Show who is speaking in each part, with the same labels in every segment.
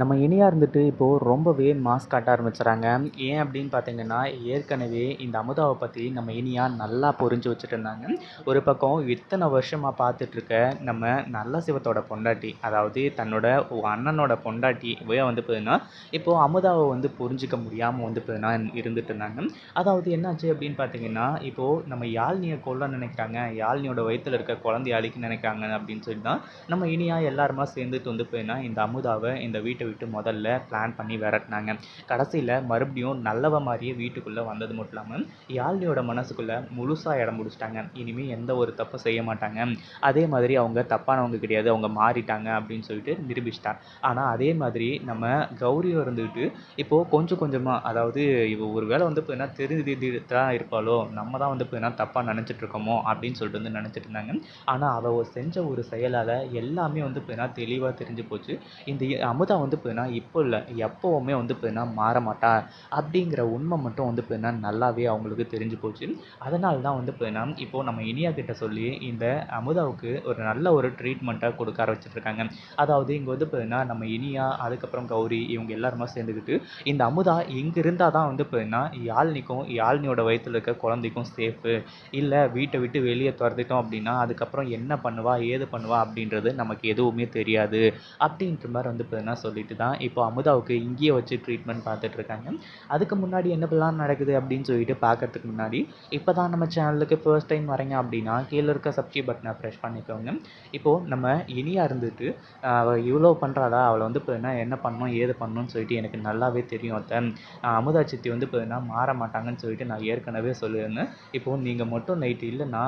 Speaker 1: நம்ம இனியா இருந்துட்டு இப்போது ரொம்பவே மாஸ் காட்ட ஆரம்பிச்சுறாங்க. ஏன் அப்படின்னு பார்த்தீங்கன்னா ஏற்கனவே இந்த அமுதாவை பற்றி நம்ம இனியா நல்லா புரிஞ்சு வச்சுட்டு இருந்தாங்க ஒரு பக்கம் இத்தனை வருஷமாக பார்த்துட்ருக்க நம்ம நல்ல சிவத்தோட பொண்டாட்டி அதாவது தன்னோட அண்ணனோட பொண்டாட்டி வந்து போதுன்னா இப்போது அமுதாவை வந்து புரிஞ்சிக்க முடியாமல் வந்து போதுன்னா இருந்துட்டு இருந்தாங்க அதாவது என்னாச்சு அப்படின்னு பார்த்தீங்கன்னா இப்போது நம்ம யாழ்னியை கொல்ல நினைக்கிறாங்க. யாழ்னியோட வயிற்றில் இருக்க குழந்தைய அழிக்க நினைக்கிறாங்க அப்படின்னு சொல்லி தான் நம்ம இனியா எல்லாருமா சேர்ந்துட்டு வந்து பார்த்தீங்கன்னா இந்த அமுதாவை இந்த வீட்டை விட்டு முதல்ல பிளான் பண்ணி விரட்டினாங்க. கடைசியில் மறுபடியும் நல்லவ மாதிரியே வீட்டுக்குள்ளே வந்தது மட்டும் இல்லாமல் யாழ்னியோட மனசுக்குள்ளே முழுசாக இடம் பிடிச்சிட்டாங்க. இனிமேல் எந்த ஒரு தப்பும் செய்ய மாட்டாங்க. அதே மாதிரி அவங்க தப்பானவங்க கிடையாது அவங்க மாறிட்டாங்க அப்படின்னு சொல்லிட்டு நிரூபிச்சிட்டாங்க. ஆனால் அதே மாதிரி நம்ம கௌரியும் இருந்துக்கிட்டு இப்போது கொஞ்சம் கொஞ்சமாக அதாவது இவ ஒரு வேளை வந்து இப்போ என்ன தெரிஞ்சு தான் இருப்பாளோ நம்ம தான் வந்து இப்போ என்ன தப்பாக நினச்சிட்டு இருக்கோமோ அப்படின்னு சொல்லிட்டு வந்து நினச்சிட்டு இருந்தாங்க. ஆனால் அவள் செஞ்ச ஒரு செயலால் எல்லாமே வந்து இப்போ என்ன தெளிவாக தெரிஞ்சு போச்சு. இந்த அமுதா வந்து இப்போ இப்போ இல்லை எப்போவுமே வந்து பார்த்தீங்கன்னா மாற மாட்டா அப்படிங்கிற உண்மை மட்டும் வந்து பார்த்தீங்கன்னா நல்லாவே அவங்களுக்கு தெரிஞ்சு போச்சு. அதனால தான் வந்து பார்த்தீங்கன்னா இப்போது நம்ம இனியா கிட்ட சொல்லி இந்த அமுதாவுக்கு ஒரு நல்ல ஒரு ட்ரீட்மெண்ட்டை கொடுக்க ஆரம்பிச்சிட்ருக்காங்க அதாவது இங்கே வந்து பார்த்தீங்கன்னா நம்ம இனியா அதுக்கப்புறம் கௌரி இவங்க எல்லாருமா சேர்ந்துக்கிட்டு இந்த அமுதா இங்கே இருந்தால் தான் வந்து பார்த்தீங்கன்னா யாழ்னிக்கும் யாழ்னியோட வயிற்றில் இருக்க குழந்தைக்கும் சேஃபு இல்லை வீட்டை விட்டு வெளியே துரத்திட்டோம் அப்படின்னா அதுக்கப்புறம் என்ன பண்ணுவா ஏது பண்ணுவா அப்படின்றது நமக்கு எதுவுமே தெரியாது. அப்படின்ற மாதிரி வந்து பார்த்தீங்கன்னா சொல்லி சொல்லிட்டு தான் இப்போ அமுதாவுக்கு இங்கேயே வச்சு ட்ரீட்மெண்ட் பார்த்துட்ருக்காங்க. அதுக்கு முன்னாடி என்ன பிளான் நடக்குது அப்படின்னு சொல்லிட்டு பார்க்கறதுக்கு முன்னாடி இப்போ தான் நம்ம சேனலுக்கு ஃபர்ஸ்ட் டைம் வரீங்க அப்படின்னா கீழே இருக்க சப்ஸ்கிரைப் பட்டனை ப்ரெஷ் பண்ணிக்கோங்க. இப்போது நம்ம இனியாக இருந்துட்டு அவள் இவ்வளோ பண்ணுறாளா அவளை வந்து இப்போ என்ன பண்ணணும் ஏது பண்ணணும்னு சொல்லிட்டு எனக்கு நல்லாவே தெரியும் அத்தை. அமுதா சித்தி வந்து இப்போ மாற மாட்டாங்கன்னு சொல்லிட்டு நான் ஏற்கனவே சொல்லியிருந்தேன். இப்போது நீங்கள் மட்டும் நைட்டு இல்லைன்னா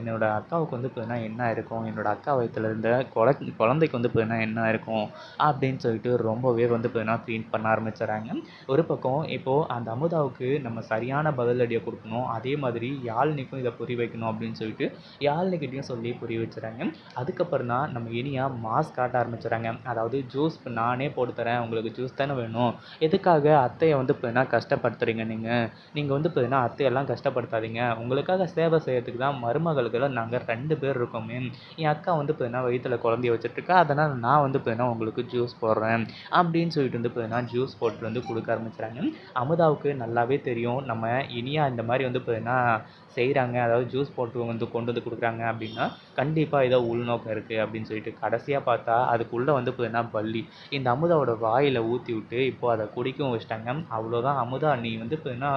Speaker 1: என்னோடய அக்காவுக்கு வந்து இப்போ என்ன இருக்கும்? என்னோட அக்கா வயத்தில் இருந்த குழ குழந்தைக்கு வந்து இப்போ என்ன இருக்கும்? அப்படின்னு சொல்லிட்டு ரொம்பவே வந்து இப்போ ஃபீல் பண்ண ஆரம்பிச்சிடறாங்க. ஒரு பக்கம் இப்போது அந்த அமுதாவுக்கு நம்ம சரியான பதிலடியை கொடுக்கணும். அதே மாதிரி யாழ்னிக்கும் இதை புரிய வைக்கணும் அப்படின்னு சொல்லிட்டு யாழ்னிக்கிட்டையும் சொல்லி புரிய வச்சுறாங்க அதுக்கப்புறம் தான் நம்ம இனியா மாஸ்க் காட்ட ஆரம்பிச்சிடறாங்க. அதாவது ஜூஸ் நானே போட்டு தரேன். உங்களுக்கு ஜூஸ் தானே வேணும். எதுக்காக அத்தையை வந்து இப்போ என்ன கஷ்டப்படுத்துறீங்க நீங்கள் நீங்கள் வந்து பார்த்தீங்கன்னா அத்தையெல்லாம் கஷ்டப்படுத்தாதீங்க. உங்களுக்காக சேவை செய்யறதுக்கு தான் மருமகளுக்கெல்லாம் நாங்கள் ரெண்டு பேர் இருக்கோமே. என் அக்கா வந்து பார்த்தீங்கன்னா வயிற்றில் குழந்தைய வச்சுட்ருக்கா அதனால் நான் வந்து பார்த்தீங்கன்னா உங்களுக்கு ஜூஸ் போடுறேன். அப்படின்னு சொல்லிட்டு வந்து பார்த்திங்கன்னா ஜூஸ் போட்டு வந்து கொடுக்க ஆரம்பிச்சுறாங்க அமுதாவுக்கு நல்லாவே தெரியும். நம்ம இனியா இந்த மாதிரி வந்து பார்த்தீங்கன்னா செய்கிறாங்க அதாவது ஜூஸ் போட்டு வந்து கொண்டு வந்து கொடுக்குறாங்க அப்படின்னா கண்டிப்பாக ஏதோ உள்நோக்கம் இருக்குது அப்படின்னு சொல்லிட்டு கடைசியாக பார்த்தா அதுக்குள்ளே வந்து பார்த்தீங்கன்னா பள்ளி இந்த அமுதாவோட வாயில் ஊற்றி விட்டு இப்போது அதை குடிக்கவும் வச்சிட்டாங்க. அவ்வளோதான் அமுதா நீ வந்து பார்த்தீங்கன்னா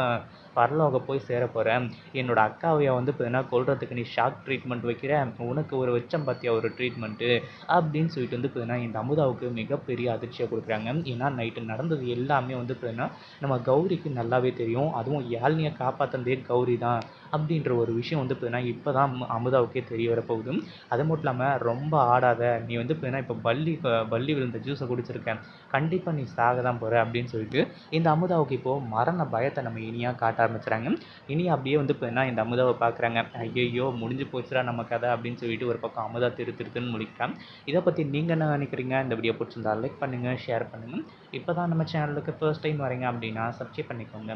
Speaker 1: பரலோக போய் சேர போகிறேன் என்னோடய அக்காவையை வந்து பார்த்தீங்கன்னா கொல்றதுக்கு நீ ஷாக் ட்ரீட்மெண்ட் வைக்கிற. உனக்கு ஒரு வெச்சம் பார்த்தியா ஒரு ட்ரீட்மெண்ட்டு அப்படின்னு சொல்லிட்டு வந்து பார்த்தீங்கன்னா இந்த அமுதாவுக்கு மிகப்பெரிய அதிர்ச்சியாக கொடுக்குறாங்க. ஏன்னா நைட்டு நடந்தது எல்லாமே வந்து பார்த்தீங்கன்னா நம்ம கௌரிக்கு நல்லாவே தெரியும். அதுவும் யாழ்னியை காப்பாற்றினதே கௌரி தான். அப்படின்ற ஒரு விஷயம் வந்து பார்த்தீங்கன்னா இப்போ தான் அமுதாவுக்கே தெரிய வரப்போகுது அது மட்டும் இல்லாமல் ரொம்ப ஆடாத நீ வந்து பார்த்தீங்கன்னா இப்போ பள்ளி பள்ளி விழுந்த ஜூஸை குடிச்சிருக்க கண்டிப்பாக நீ சாக தான் போகிற அப்படின்னு சொல்லிட்டு இந்த அமுதாவுக்கு இப்போது மரண பயத்தை நம்ம இனியாக காட்ட ஆரம்பிச்சுறாங்க. இனி அப்படியே வந்து பார்த்தீங்கன்னா இந்த அமுதாவை பார்க்குறாங்க ஐயோ முடிஞ்சு போச்சுடா நம்ம கதை அப்படின்னு சொல்லிட்டு ஒரு பக்கம் அமுதா திரு திருத்துன்னு முடிக்கிறான் இதை பற்றி நீங்கள் என்ன நினைக்கிறீங்க? இந்த வீடியோ பிடிச்சிருந்தா லைக் பண்ணுங்கள் ஷேர் பண்ணுங்கள் இப்போ தான் நம்ம சேனலுக்கு ஃபர்ஸ்ட் டைம் வரீங்க அப்படின்னா சப்ஸ்கிரைப் பண்ணிக்கோங்க.